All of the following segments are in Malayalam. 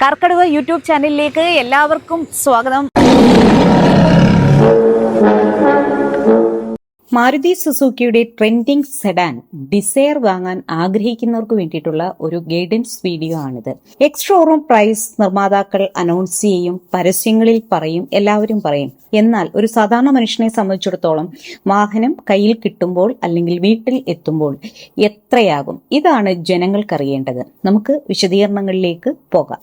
കർക്കടക യൂട്യൂബ് ചാനലിലേക്ക് എല്ലാവർക്കും സ്വാഗതം. മാരുതി സുസുക്കിയുടെ ട്രെൻഡിങ് സെഡാൻ ഡിസയർ വാങ്ങാൻ ആഗ്രഹിക്കുന്നവർക്ക് വേണ്ടിയിട്ടുള്ള ഒരു ഗൈഡൻസ് വീഡിയോ ആണിത്. എക്സ് ഷോറൂം പ്രൈസ് നിർമ്മാതാക്കൾ അനൗൺസ് ചെയ്യും പരസ്യങ്ങളിൽ പറയും എല്ലാവരും പറയും. എന്നാൽ ഒരു സാധാരണ മനുഷ്യനെ സംബന്ധിച്ചിടത്തോളം വാഹനം കയ്യിൽ കിട്ടുമ്പോൾ അല്ലെങ്കിൽ വീട്ടിൽ എത്തുമ്പോൾ എത്രയാകും? ഇതാണ് ജനങ്ങൾക്കറിയേണ്ടത്. നമുക്ക് വിശദീകരണങ്ങളിലേക്ക് പോകാം.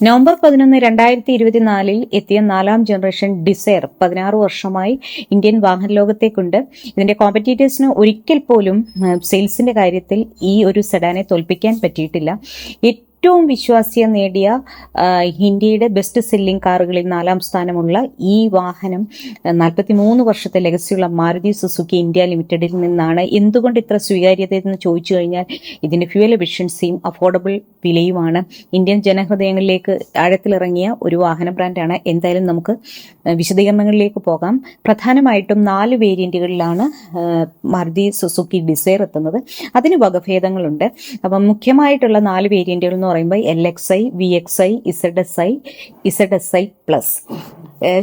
നവംബർ പതിനൊന്ന് രണ്ടായിരത്തി ഇരുപത്തിനാലിൽ എത്തിയ നാലാം ജനറേഷൻ ഡിസയർ പതിനാറ് വർഷമായി ഇന്ത്യൻ വാഹന ലോകത്തേക്കുണ്ട് ഇതിന്റെ കോമ്പറ്റീറ്റേഴ്സിന് ഒരിക്കൽ പോലും സെയിൽസിന്റെ കാര്യത്തിൽ ഈ ഒരു സെഡാനെ തോൽപ്പിക്കാൻ പറ്റിയിട്ടില്ല. ഏറ്റവും വിശ്വാസ്യം നേടിയ ഇന്ത്യയുടെ ബെസ്റ്റ് സെല്ലിംഗ് കാറുകളിൽ നാലാം സ്ഥാനമുള്ള ഈ വാഹനം നാൽപ്പത്തി മൂന്ന് വർഷത്തെ ലെഗസിയുള്ള മാരുതി സുസുക്കി ഇന്ത്യ ലിമിറ്റഡിൽ നിന്നാണ്. എന്തുകൊണ്ട് ഇത്ര സ്വീകാര്യത എന്ന് ചോദിച്ചു കഴിഞ്ഞാൽ ഇതിന്റെ ഫ്യൂവൽ എഫിഷ്യൻസിയും അഫോർഡബിൾ വിലയുമാണ്. ഇന്ത്യൻ ജനഹൃദയങ്ങളിലേക്ക് ആഴത്തിലിറങ്ങിയ ഒരു വാഹന ബ്രാൻഡാണ് എന്തായാലും നമുക്ക് വിശദീകരണങ്ങളിലേക്ക് പോകാം. പ്രധാനമായിട്ടും നാല് വേരിയന്റുകളിലാണ് മാരുതി സുസുക്കി ഡിസൈർ എത്തുന്നത്. അതിന് വകഭേദങ്ങളുണ്ട്. അപ്പം മുഖ്യമായിട്ടുള്ള നാല് വേരിയന്റുകൾ എന്ന് പറയുമ്പോൾ L X I V X I Z S I Z S I plus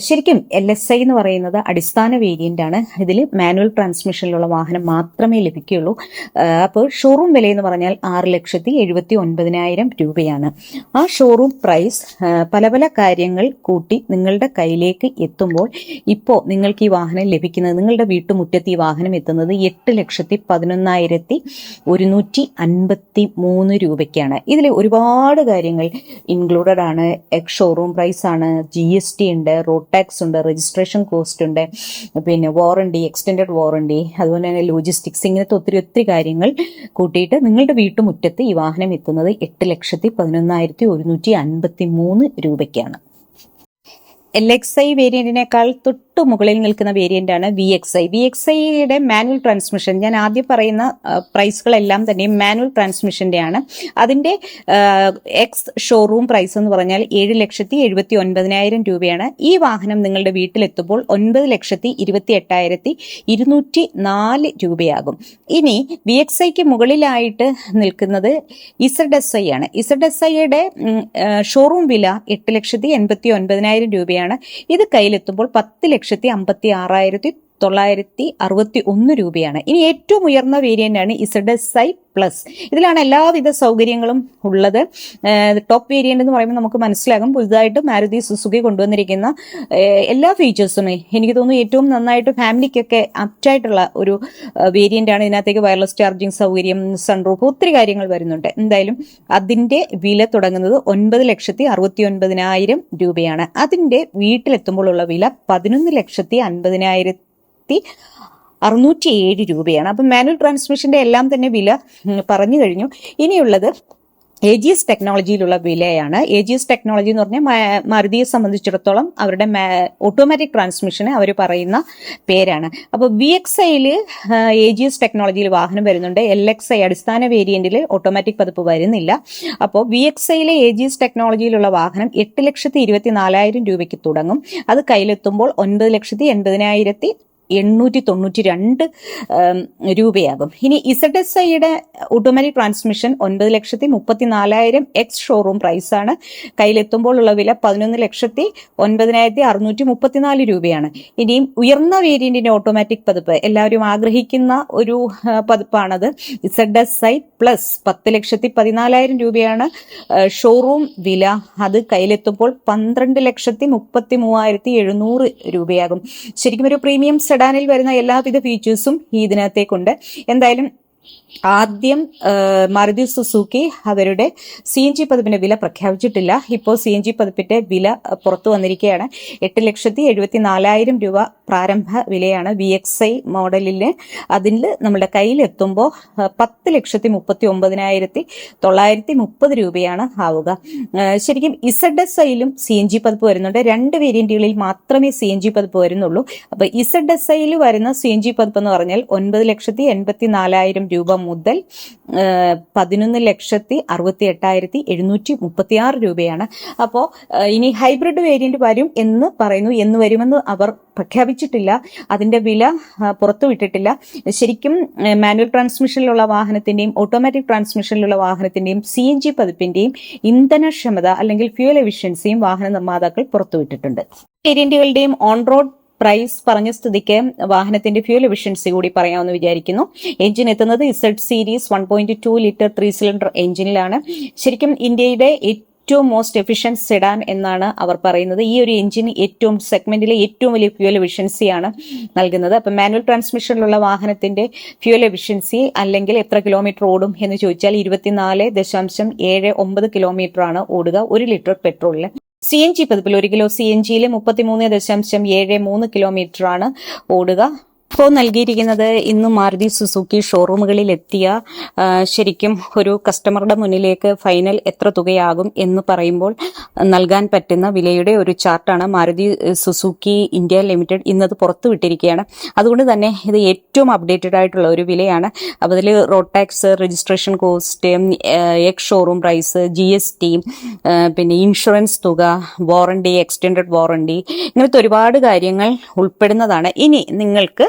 ശരിക്കും എൽ എസ് ഐ എന്ന് പറയുന്നത് അടിസ്ഥാന വേരിയന്റ് ആണ്. ഇതിൽ മാനുവൽ ട്രാൻസ്മിഷനിലുള്ള വാഹനം മാത്രമേ ലഭിക്കുകയുള്ളൂ. അപ്പോൾ ഷോറൂം വില എന്ന് പറഞ്ഞാൽ ആറ് ലക്ഷത്തി എഴുപത്തി ഒൻപതിനായിരം രൂപയാണ്. ആ ഷോറൂം പ്രൈസ് പല പല കാര്യങ്ങൾ കൂട്ടി നിങ്ങളുടെ കയ്യിലേക്ക് എത്തുമ്പോൾ ഇപ്പോൾ നിങ്ങൾക്ക് ഈ വാഹനം ലഭിക്കുന്നത് നിങ്ങളുടെ വീട്ടുമുറ്റത്ത് ഈ വാഹനം എത്തുന്നത് എട്ട് ലക്ഷത്തി പതിനൊന്നായിരത്തി ഒരുന്നൂറ്റി അൻപത്തി മൂന്ന് രൂപയ്ക്കാണ്. ഇതിൽ ഒരുപാട് കാര്യങ്ങൾ ഇൻക്ലൂഡഡ് ആണ്. എക്സ് ഷോറൂം പ്രൈസ് ആണ്. ജി എസ് ടി ഉണ്ട്. റോഡ് ടാക്സ് ഉണ്ട്. രജിസ്ട്രേഷൻ കോസ്റ്റ് ഉണ്ട്. പിന്നെ വാറണ്ടി എക്സ്റ്റൻഡഡ് വാറണ്ടി അതുപോലെ തന്നെ ലോജിസ്റ്റിക്സ് ഇങ്ങനത്തെ ഒത്തിരി ഒത്തിരി കാര്യങ്ങൾ കൂട്ടിയിട്ട് നിങ്ങളുടെ വീട്ടുമുറ്റത്ത് ഈ വാഹനം എത്തുന്നത് എട്ട് ലക്ഷത്തി പതിനൊന്നായിരത്തി ഒരുന്നൂറ്റി അൻപത്തി മൂന്ന് രൂപയ്ക്കാണ് എൽ എക്സ് ഐ വേരിയന്റിനേക്കാൾ തൊട്ടു മുകളിൽ നിൽക്കുന്ന വേരിയന്റ് ആണ് V X I V X ഐയുടെ മാനുവൽ ട്രാൻസ്മിഷൻ ഞാൻ ആദ്യം പറയുന്ന പ്രൈസുകളെല്ലാം തന്നെ മാനുവൽ ട്രാൻസ്മിഷന്റെ ആണ് അതിന്റെ എക്സ് ഷോറൂം പ്രൈസ് എന്ന് പറഞ്ഞാൽ ഏഴ് ലക്ഷത്തി എഴുപത്തി ഒൻപതിനായിരം രൂപയാണ്. ഈ വാഹനം നിങ്ങളുടെ വീട്ടിലെത്തുമ്പോൾ ഒൻപത് ലക്ഷത്തി ഇരുപത്തി എട്ടായിരത്തി ഇരുന്നൂറ്റി നാല് രൂപയാകും. ഇനി വി എക്സ് ഐക്ക് മുകളിലായിട്ട് നിൽക്കുന്നത് ഇസഡ് എസ് ഐ ആണ്. ഇസഡ് എസ് ഐയുടെ ഷോറൂം വില എട്ട് ലക്ഷത്തി എൺപത്തി ഒൻപതിനായിരം രൂപയാണ്. ഇത് കയ്യിലെത്തുമ്പോൾ പത്ത് ലക്ഷത്തി അമ്പത്തി ആറായിരത്തി തൊള്ളായിരത്തി അറുപത്തി ഒന്ന് രൂപയാണ്. ഇനി ഏറ്റവും ഉയർന്ന വേരിയന്റ് ആണ് ഇസഡ് ഐ പ്ലസ്. ഇതിലാണ് എല്ലാവിധ സൗകര്യങ്ങളും ഉള്ളത്. ടോപ്പ് വേരിയന്റ് എന്ന് പറയുമ്പോൾ നമുക്ക് മനസ്സിലാകും പുതുതായിട്ട് മാരുതി സുസുക്കി കൊണ്ടുവന്നിരിക്കുന്ന എല്ലാ ഫീച്ചേഴ്സും എനിക്ക് തോന്നുന്നു ഏറ്റവും നന്നായിട്ട് ഫാമിലിക്കൊക്കെ അപ്റ്റായിട്ടുള്ള ഒരു വേരിയന്റ് ആണ്. ഇതിനകത്തേക്ക് വയർലെസ് ചാർജിങ് സൗകര്യം സൺറൂഫ് ഒത്തിരി കാര്യങ്ങൾ വരുന്നുണ്ട്. എന്തായാലും അതിന്റെ വില തുടങ്ങുന്നത് ഒൻപത് ലക്ഷത്തി അറുപത്തി ഒൻപതിനായിരം രൂപയാണ്. അതിന്റെ വീട്ടിലെത്തുമ്പോഴുള്ള വില പതിനൊന്ന് ലക്ഷത്തി അൻപതിനായിരത്തി അറുന്നൂറ്റി ഏഴ് രൂപയാണ്. അപ്പം മാനുവൽ ട്രാൻസ്മിഷന്റെ എല്ലാം തന്നെ വില പറഞ്ഞു കഴിഞ്ഞു. ഇനിയുള്ളത് എ ജി എസ് ടെക്നോളജിയിലുള്ള വിലയാണ്. എ ജി എസ് ടെക്നോളജി എന്ന് പറഞ്ഞാൽ മാരുതിയെ സംബന്ധിച്ചിടത്തോളം അവരുടെ ഓട്ടോമാറ്റിക് ട്രാൻസ്മിഷന് അവർ പറയുന്ന പേരാണ്. അപ്പോൾ വി എക്സ് ഐയിൽ എ ജി എസ് ടെക്നോളജിയിൽ വാഹനം വരുന്നുണ്ട്. എൽ എക്സ് ഐ അടിസ്ഥാന വേരിയന്റിൽ ഓട്ടോമാറ്റിക് പതിപ്പ് വരുന്നില്ല. അപ്പോൾ വി എക്സ് ഐയിലെ എ ജി എസ് ടെക്നോളജിയിലുള്ള വാഹനം എട്ട് ലക്ഷത്തി ഇരുപത്തി നാലായിരം രൂപയ്ക്ക് തുടങ്ങും. അത് കയ്യിലെത്തുമ്പോൾ ഒൻപത് ലക്ഷത്തി എൺപതിനായിരത്തി എണ്ണൂറ്റി തൊണ്ണൂറ്റി രണ്ട് രൂപയാകും. ഇനി ഇസഡ് എസ് ഐയുടെ ഓട്ടോമാറ്റിക് ട്രാൻസ്മിഷൻ ഒൻപത് ലക്ഷത്തി മുപ്പത്തി നാലായിരം എക്സ് ഷോറൂം പ്രൈസാണ് കയ്യിലെത്തുമ്പോൾ ഉള്ള വില പതിനൊന്ന് ലക്ഷത്തി ഒൻപതിനായിരത്തി അറുന്നൂറ്റി മുപ്പത്തിനാല് രൂപയാണ്. ഇനിയും ഉയർന്ന വേരിയന്റിന്റെ ഓട്ടോമാറ്റിക് പതിപ്പ് എല്ലാവരും ആഗ്രഹിക്കുന്ന ഒരു പതിപ്പാണത്. ഇസഡ് എസ് ഐ പ്ലസ് പത്ത് ലക്ഷത്തി പതിനാലായിരം രൂപയാണ് ഷോറൂം വില. അത് കയ്യിലെത്തുമ്പോൾ പന്ത്രണ്ട് ലക്ഷത്തി മുപ്പത്തി മൂവായിരത്തി എഴുന്നൂറ് രൂപയാകും. ശരിക്കും ഒരു പ്രീമിയം സെഡാനിൽ വരുന്ന എല്ലാവിധ ഫീച്ചേഴ്സും ഈ ഇതിനകത്തേക്കുണ്ട്. എന്തായാലും ആദ്യം മാരുതി സുസുക്കി അവരുടെ സി എൻ ജി പതിപ്പിന്റെ വില പ്രഖ്യാപിച്ചിട്ടില്ല. ഇപ്പോൾ സി എൻ ജി പതിപ്പിന്റെ വില പുറത്തു വന്നിരിക്കുകയാണ്. എട്ട് ലക്ഷത്തി എഴുപത്തി നാലായിരം രൂപ പ്രാരംഭ വിലയാണ് വി എക്സ് ഐ മോഡലിന് അതിൽ നമ്മുടെ കയ്യിലെത്തുമ്പോൾ പത്ത് ലക്ഷത്തി മുപ്പത്തി ഒമ്പതിനായിരത്തി തൊള്ളായിരത്തി മുപ്പത് രൂപയാണ് ആവുക. ശരിക്കും ഇസഡ് എസ് ഐയിലും സി എൻ ജി പതിപ്പ് വരുന്നുണ്ട്. രണ്ട് വേരിയന്റുകളിൽ മാത്രമേ സി എൻ ജി പതിപ്പ് വരുന്നുള്ളൂ. അപ്പൊ ഇസഡ് എസ് ഐയിൽ വരുന്ന സി എൻ ജി പതിപ്പ് എന്ന് പറഞ്ഞാൽ ഒൻപത് ലക്ഷത്തി എൺപത്തി നാലായിരം രൂപ മുതൽ പതിനൊന്ന് ലക്ഷത്തി അറുപത്തി എട്ടായിരത്തി എഴുന്നൂറ്റി മുപ്പത്തി ആറ് രൂപയാണ് അപ്പോൾ ഇനി ഹൈബ്രിഡ് വേരിയന്റ് വരും എന്ന് പറയുന്നു. എന്ന് വരുമെന്ന് അവർ പ്രഖ്യാപിച്ചിട്ടില്ല. അതിന്റെ വില പുറത്തുവിട്ടിട്ടില്ല ശരിക്കും മാനുവൽ ട്രാൻസ്മിഷനിലുള്ള വാഹനത്തിന്റെയും ഓട്ടോമാറ്റിക് ട്രാൻസ്മിഷനിലുള്ള വാഹനത്തിന്റെയും സി എൻ ജി പതിപ്പിന്റെയും ഇന്ധനക്ഷമത അല്ലെങ്കിൽ ഫ്യൂൽ എഫിഷ്യൻസിയും വാഹന നിർമ്മാതാക്കൾ പുറത്തുവിട്ടിട്ടുണ്ട് വേരിയന്റുകളുടെയും ഓൺ റോഡ് പ്രൈസ് പറഞ്ഞ സ്ഥിതിക്ക് വാഹനത്തിന്റെ ഫ്യൂൽ എഫിഷ്യൻസി കൂടി പറയാമെന്ന് വിചാരിക്കുന്നു. എഞ്ചിൻ എത്തുന്നത് Z series one point two litre three cylinder എഞ്ചിനിലാണ്. ശരിക്കും ഇന്ത്യയുടെ ഏറ്റവും മോസ്റ്റ് എഫിഷ്യന്റ് സെഡാൻ എന്നാണ് അവർ പറയുന്നത്. ഈ ഒരു എഞ്ചിൻ ഏറ്റവും സെഗ്മെന്റിലെ ഏറ്റവും വലിയ ഫ്യൂൽ എഫിഷ്യൻസിയാണ് നൽകുന്നത്. അപ്പം മാനുവൽ ട്രാൻസ്മിഷനിലുള്ള വാഹനത്തിന്റെ ഫ്യൂൽ എഫിഷ്യൻസി അല്ലെങ്കിൽ എത്ര കിലോമീറ്റർ ഓടും എന്ന് ചോദിച്ചാൽ ഇരുപത്തിനാല് ദശാംശം ഏഴ് ഒമ്പത് കിലോമീറ്റർ ആണ് ഓടുക ഒരു ലിറ്റർ പെട്രോളിന് സി എൻ ജി പതിപ്പിൽ ഒരു കിലോ സി എൻ ജിയിൽ മുപ്പത്തിമൂന്ന് ദശാംശം ഏഴ് മൂന്ന് കിലോമീറ്ററാണ് ഓടുക. ഇപ്പോൾ നൽകിയിരിക്കുന്നത് ഇന്ന് മാരുതി സുസുക്കി ഷോറൂമുകളിൽ എത്തിയ ശരിക്കും ഒരു കസ്റ്റമറുടെ മുന്നിലേക്ക് ഫൈനൽ എത്ര തുകയാകും എന്ന് പറയുമ്പോൾ നൽകാൻ പറ്റുന്ന വിലയുടെ ഒരു ചാർട്ടാണ് മാരുതി സുസുക്കി ഇന്ത്യ ലിമിറ്റഡ് ഇന്നത് പുറത്തു വിട്ടിരിക്കുകയാണ്. അതുകൊണ്ട് തന്നെ ഇത് ഏറ്റവും അപ്ഡേറ്റഡ് ആയിട്ടുള്ള ഒരു വിലയാണ്. അപ്പോൾ അതിൽ road tax registration cost ex showroom price G S T പിന്നെ ഇൻഷുറൻസ് തുക വാറണ്ടി എക്സ്റ്റെൻഡഡ് വാറണ്ടി ഇങ്ങനത്തെ ഒരുപാട് കാര്യങ്ങൾ ഉൾപ്പെടുന്നതാണ്. ഇനി നിങ്ങൾക്ക്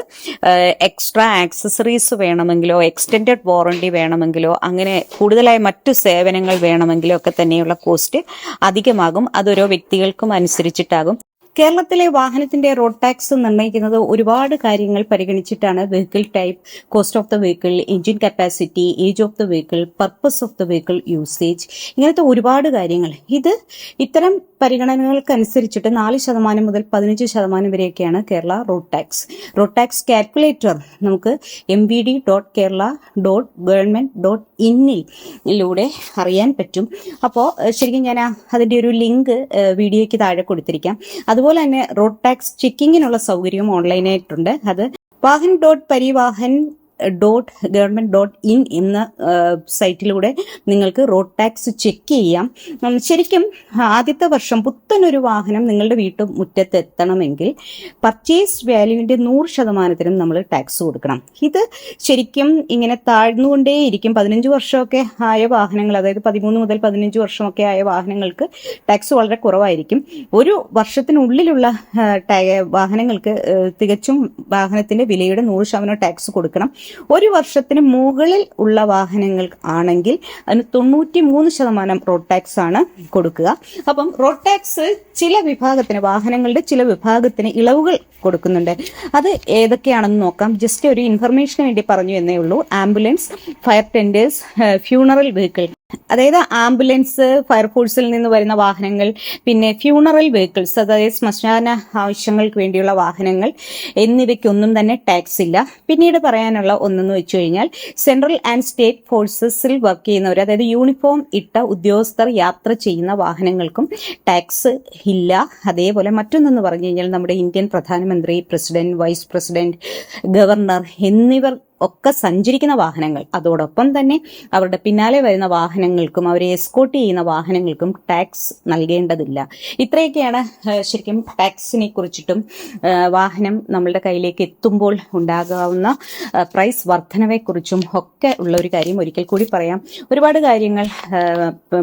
എക്സ്ട്രാ ആക്സസറീസ് വേണമെങ്കിലോ എക്സ്റ്റെൻഡ് വാറണ്ടി വേണമെങ്കിലോ അങ്ങനെ കൂടുതലായ മറ്റു സേവനങ്ങൾ വേണമെങ്കിലോ ഒക്കെ തന്നെയുള്ള കോസ്റ്റ് അധികമാകും. അതൊരോ വ്യക്തികൾക്കും അനുസരിച്ചിട്ടാകും. കേരളത്തിലെ വാഹനത്തിന്റെ റോഡ് ടാക്സ് നിർണയിക്കുന്നത് ഒരുപാട് കാര്യങ്ങൾ പരിഗണിച്ചിട്ടാണ് vehicle type cost of the vehicle engine capacity age of the vehicle purpose of the vehicle usage ഇങ്ങനത്തെ ഒരുപാട് കാര്യങ്ങൾ. ഇത് ഇത്തരം പരിഗണനകൾക്കനുസരിച്ചിട്ട് നാല് ശതമാനം മുതൽ പതിനഞ്ച് ശതമാനം വരെയൊക്കെയാണ് Kerala road tax road tax calculator നമുക്ക് M V D dot Kerala dot government dot ഇന്നിലൂടെ അറിയാൻ പറ്റും. അപ്പോൾ ശരിക്കും ഞാൻ അതിന്റെ ഒരു ലിങ്ക് വീഡിയോയ്ക്ക് താഴെ കൊടുത്തിരിക്കാം. അതുപോലെ തന്നെ റോഡ് ടാക്സ് ചെക്കിങ്ങിനുള്ള സൗകര്യവും ഓൺലൈനായിട്ടുണ്ട് അത് Vahan dot Parivahan dot government dot in എന്ന സൈറ്റിലൂടെ നിങ്ങൾക്ക് റോഡ് ടാക്സ് ചെക്ക് ചെയ്യാം. ശരിക്കും ആദ്യത്തെ വർഷം പുത്തനൊരു വാഹനം നിങ്ങളുടെ വീട്ടു മുറ്റത്ത് എത്തണമെങ്കിൽ പർച്ചേസ് വാല്യൂവിന്റെ നൂറ് ശതമാനത്തിനും നമ്മൾ ടാക്സ് കൊടുക്കണം. ഇത് ശരിക്കും ഇങ്ങനെ താഴ്ന്നുകൊണ്ടേയിരിക്കും. പതിനഞ്ച് വർഷമൊക്കെ ആയ വാഹനങ്ങൾ അതായത് പതിമൂന്ന് മുതൽ പതിനഞ്ച് വർഷമൊക്കെ ആയ വാഹനങ്ങൾക്ക് ടാക്സ് വളരെ കുറവായിരിക്കും. ഒരു വർഷത്തിനുള്ളിലുള്ള വാഹനങ്ങൾക്ക് തികച്ചും വാഹനത്തിന്റെ വിലയുടെ നൂറ് ശതമാനം ടാക്സ് കൊടുക്കണം. ഒരു വർഷത്തിന് മുകളിൽ ഉള്ള വാഹനങ്ങൾ ആണെങ്കിൽ അതിന് തൊണ്ണൂറ്റി മൂന്ന് ശതമാനം റോഡ് ടാക്സ് ആണ് കൊടുക്കുക. അപ്പം റോഡ് ടാക്സ് ചില വിഭാഗത്തിന് വാഹനങ്ങളുടെ ചില വിഭാഗത്തിന് ഇളവുകൾ കൊടുക്കുന്നുണ്ട്. അത് ഏതൊക്കെയാണെന്ന് നോക്കാം. ജസ്റ്റ് ഒരു ഇൻഫർമേഷന് വേണ്ടി പറഞ്ഞു എന്നേ ഉള്ളൂ. Ambulance fire tenders funeral vehicle അതായത് ആംബുലൻസ് ഫയർഫോഴ്സിൽ നിന്ന് വരുന്ന വാഹനങ്ങൾ പിന്നെ ഫ്യൂണറൽ വെഹിക്കിൾസ് അതായത് ശ്മശാന ആവശ്യങ്ങൾക്ക് വേണ്ടിയുള്ള വാഹനങ്ങൾ എന്നിവയ്ക്കൊന്നും തന്നെ ടാക്സ് ഇല്ല. പിന്നീട് പറയാനുള്ള ഒന്നെന്ന് വെച്ച് കഴിഞ്ഞാൽ സെൻട്രൽ ആൻഡ് സ്റ്റേറ്റ് ഫോഴ്സസിൽ വർക്ക് ചെയ്യുന്നവർ അതായത് യൂണിഫോം ഇട്ട ഉദ്യോഗസ്ഥർ യാത്ര ചെയ്യുന്ന വാഹനങ്ങൾക്കും ടാക്സ് ഇല്ല. അതേപോലെ മറ്റൊന്നെന്ന് പറഞ്ഞു കഴിഞ്ഞാൽ നമ്മുടെ ഇന്ത്യൻ പ്രധാനമന്ത്രി പ്രസിഡന്റ് വൈസ് പ്രസിഡന്റ് ഗവർണർ എന്നിവർ ഒക്കെ സഞ്ചരിക്കുന്ന വാഹനങ്ങൾ. അതോടൊപ്പം തന്നെ അവരുടെ പിന്നാലെ വരുന്ന വാഹനങ്ങൾക്കും അവരെ എസ്കോട്ട് ചെയ്യുന്ന വാഹനങ്ങൾക്കും ടാക്സ് നൽകേണ്ടതില്ല. ഇത്രയൊക്കെയാണ് ശരിക്കും ടാക്സിനെ കുറിച്ചിട്ടും വാഹനം നമ്മളുടെ കയ്യിലേക്ക് എത്തുമ്പോൾ ഉണ്ടാകാവുന്ന പ്രൈസ് വർധനവെക്കുറിച്ചും ഒക്കെ ഉള്ള ഒരു കാര്യം ഒരിക്കൽ കൂടി പറയാം. ഒരുപാട് കാര്യങ്ങൾ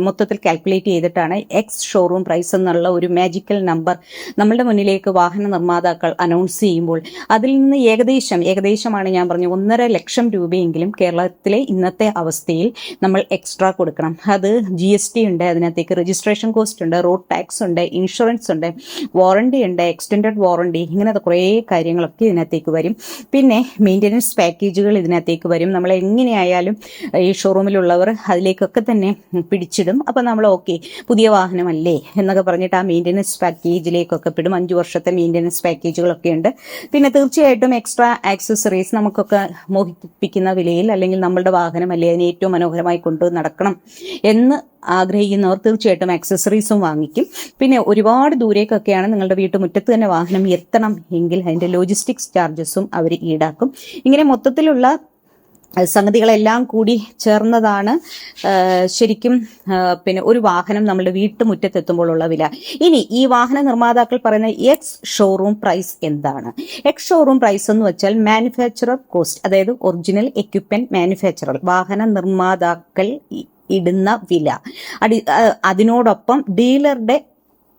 മൊത്തത്തിൽ കാൽക്കുലേറ്റ് ചെയ്തിട്ടാണ് എക്സ് ഷോറൂം പ്രൈസ് എന്നുള്ള ഒരു മാജിക്കൽ നമ്പർ നമ്മളുടെ മുന്നിലേക്ക് വാഹന നിർമ്മാതാക്കൾ അനൗൺസ് ചെയ്യുമ്പോൾ അതിൽ നിന്ന് ഏകദേശം ഏകദേശമാണ് ഞാൻ പറഞ്ഞു ഒന്നര ലക്ഷം രൂപയെങ്കിലും കേരളത്തിലെ ഇന്നത്തെ അവസ്ഥയിൽ നമ്മൾ എക്സ്ട്രാ കൊടുക്കണം. അത് ജി എസ് ടി ഉണ്ട് അതിനകത്തേക്ക് രജിസ്ട്രേഷൻ കോസ്റ്റ് ഉണ്ട് റോഡ് ടാക്സ് ഉണ്ട് ഇൻഷുറൻസ് ഉണ്ട് വാറണ്ടി ഉണ്ട് എക്സ്റ്റൻഡഡ് വാറണ്ടി ഇങ്ങനത്തെ കുറേ കാര്യങ്ങളൊക്കെ ഇതിനകത്തേക്ക് വരും. പിന്നെ മെയിന്റനൻസ് പാക്കേജുകൾ ഇതിനകത്തേക്ക് വരും. നമ്മൾ എങ്ങനെയായാലും ഈ ഷോറൂമിലുള്ളവർ അതിലേക്കൊക്കെ തന്നെ പിടിച്ചിടും. അപ്പം നമ്മൾ ഓക്കെ പുതിയ വാഹനമല്ലേ എന്നൊക്കെ പറഞ്ഞിട്ട് ആ മെയിന്റനൻസ് പാക്കേജിലേക്കൊക്കെ പിടും. അഞ്ച് വർഷത്തെ മെയിന്റനൻസ് പാക്കേജുകളൊക്കെ ഉണ്ട്. പിന്നെ തീർച്ചയായിട്ടും എക്സ്ട്രാ ആക്സസറീസ് നമുക്കൊക്കെ മോഹിപ്പിക്കുന്ന വിലയിൽ അല്ലെങ്കിൽ നമ്മളുടെ വാഹനമല്ലേ അതിനെ ഏറ്റവും മനോഹരമായി കൊണ്ടു നടക്കണം എന്ന് ആഗ്രഹിക്കുന്നവർ തീർച്ചയായിട്ടും ആക്സസറീസും വാങ്ങിക്കും. പിന്നെ ഒരുപാട് ദൂരേക്കൊക്കെയാണ് നിങ്ങളുടെ വീട്ടുമുറ്റത്ത് തന്നെ വാഹനം എത്തണം എങ്കിൽ അതിന്റെ ലോജിസ്റ്റിക്സ് ചാർജസും അവർ ഈടാക്കും. ഇങ്ങനെ മൊത്തത്തിലുള്ള സംഗതികളെല്ലാം കൂടി ചേർന്നതാണ് ശരിക്കും പിന്നെ ഒരു വാഹനം നമ്മുടെ വീട്ടുമുറ്റത്തെത്തുമ്പോഴുള്ള വില. ഇനി ഈ വാഹന നിർമ്മാതാക്കൾ പറയുന്ന എക്സ് ഷോറൂം പ്രൈസ് എന്താണ്? എക്സ് ഷോറൂം പ്രൈസ് എന്ന് വെച്ചാൽ മാനുഫാക്ചറർ കോസ്റ്റ് അതായത് ഒറിജിനൽ എക്യുപ്മെന്റ് മാനുഫാക്ചറർ വാഹന നിർമ്മാതാക്കൾ ഇടുന്ന വില. അടി അതിനോടൊപ്പം ഡീലറുടെ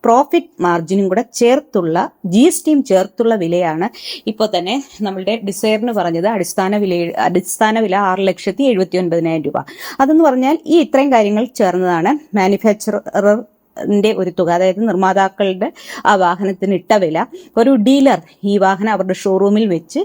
പ്രോഫിറ്റ് മാർജിനും കൂടെ ചേർത്തുള്ള ജി എസ് ടിയും ചേർത്തുള്ള വിലയാണ് ഇപ്പോൾ തന്നെ നമ്മളുടെ ഡിസൈറിന് പറഞ്ഞത് അടിസ്ഥാന വില അടിസ്ഥാന വില ആറ് ലക്ഷത്തി എഴുപത്തി ഒൻപതിനായിരം രൂപ. അതെന്ന് പറഞ്ഞാൽ ഈ ഇത്രയും കാര്യങ്ങൾ ചേർന്നതാണ് മാനുഫാക്ചറർ ഒരു തുക അതായത് നിർമ്മാതാക്കളുടെ ആ വാഹനത്തിന് ഇട്ട വില. ഒരു ഡീലർ ഈ വാഹനം അവരുടെ ഷോറൂമിൽ വെച്ച്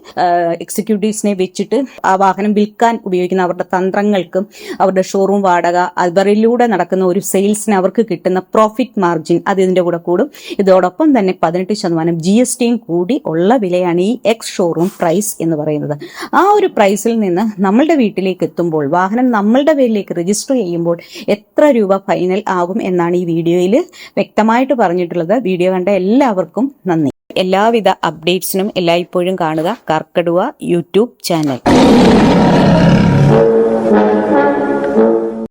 എക്സിക്യൂട്ടീവ്സിനെ വെച്ചിട്ട് ആ വാഹനം വിൽക്കാൻ ഉപയോഗിക്കുന്ന അവരുടെ തന്ത്രങ്ങൾക്കും അവരുടെ ഷോറൂം വാടക അവരിലൂടെ നടക്കുന്ന ഒരു സെയിൽസിന് അവർക്ക് കിട്ടുന്ന പ്രോഫിറ്റ് മാർജിൻ അത് ഇതിന്റെ കൂടെ കൂടും. ഇതോടൊപ്പം തന്നെ പതിനെട്ട് ശതമാനം ജി എസ് ടിയും കൂടി ഉള്ള വിലയാണ് ഈ എക്സ് ഷോറൂം പ്രൈസ് എന്ന് പറയുന്നത്. ആ ഒരു പ്രൈസിൽ നിന്ന് നമ്മളുടെ വീട്ടിലേക്ക് എത്തുമ്പോൾ വാഹനം നമ്മളുടെ പേരിലേക്ക് രജിസ്റ്റർ ചെയ്യുമ്പോൾ എത്ര രൂപ ഫൈനൽ ആകും എന്നാണ് ഈ വീഡിയോയിൽ വ്യക്തമായിട്ട് പറഞ്ഞിട്ടുള്ളത് വീഡിയോ കണ്ട എല്ലാവർക്കും നന്ദി. എല്ലാവിധ അപ്ഡേറ്റ്സിനും എല്ലായ്പ്പോഴും കാണുക കർക്കടുവ യൂട്യൂബ് ചാനൽ.